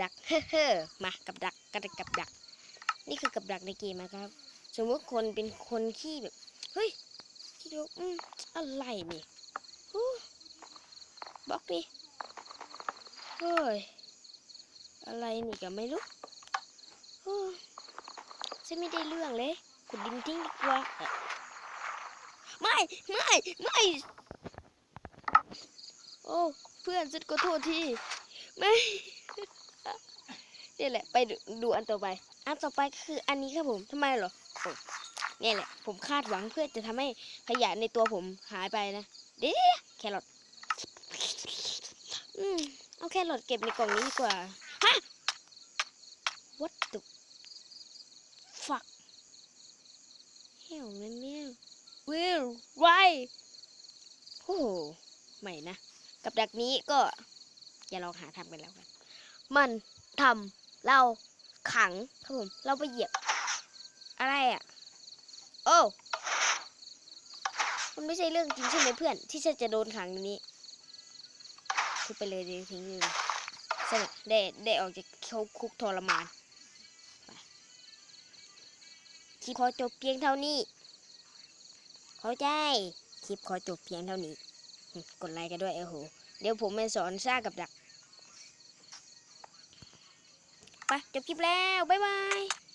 ดัก เฮ้อมากับดักกับดักกับดัก นี่คือกับดักในเกมนะครับ สมมติคนเป็นคนขี้แบบ เฮ้ยขี้ดูอืมอะไรนี่บล็อกดิเฮ้ย อะไรนี่ก็ไม่รู้ฉันไม่ได้เรื่องเลยขุดดินทิ้งดีกว่า ไม่ ไม่ ไม่ โอ้ เพื่อนฉันก็โทษที ไม่ นี่แหละ ไปดูดูอันต่อไป อันต่อไปคืออันนี้ครับผมทำไมเหรอนี่แหละ ผมคาดหวังเพื่อจะทำให้ขยะในตัวผมหายไปนะ เดี๋ยวแครอทอืมเอาแครอทเก็บในกล่องนี้ดีกว่า ฮะ what the fuck hell man man will why โอ้โหไม่นะ กับดักนี้ก็อย่าลองหาทำกันแล้วกัน มันทำ เราขังครับผม เราไปเหยียบ อะไรอะ โอ้มันไม่ใช่เรื่องจริงใช่ไหมเพื่อน ที่ฉันจะโดนขังในนี้ทุบไปเลยเดี๋ยวทิ้งเลยสนุกได้ได้ออกจากเขาคุกทรมานคลิปขอจบเพียงเท่านี้ เข้าใจ คลิปขอจบเพียงเท่านี้ กดไลค์กันด้วยโอ้โห เดี๋ยวผมไปสอนสร้างกับดัก ไปจบคลิปแล้ว บ๊ายบาย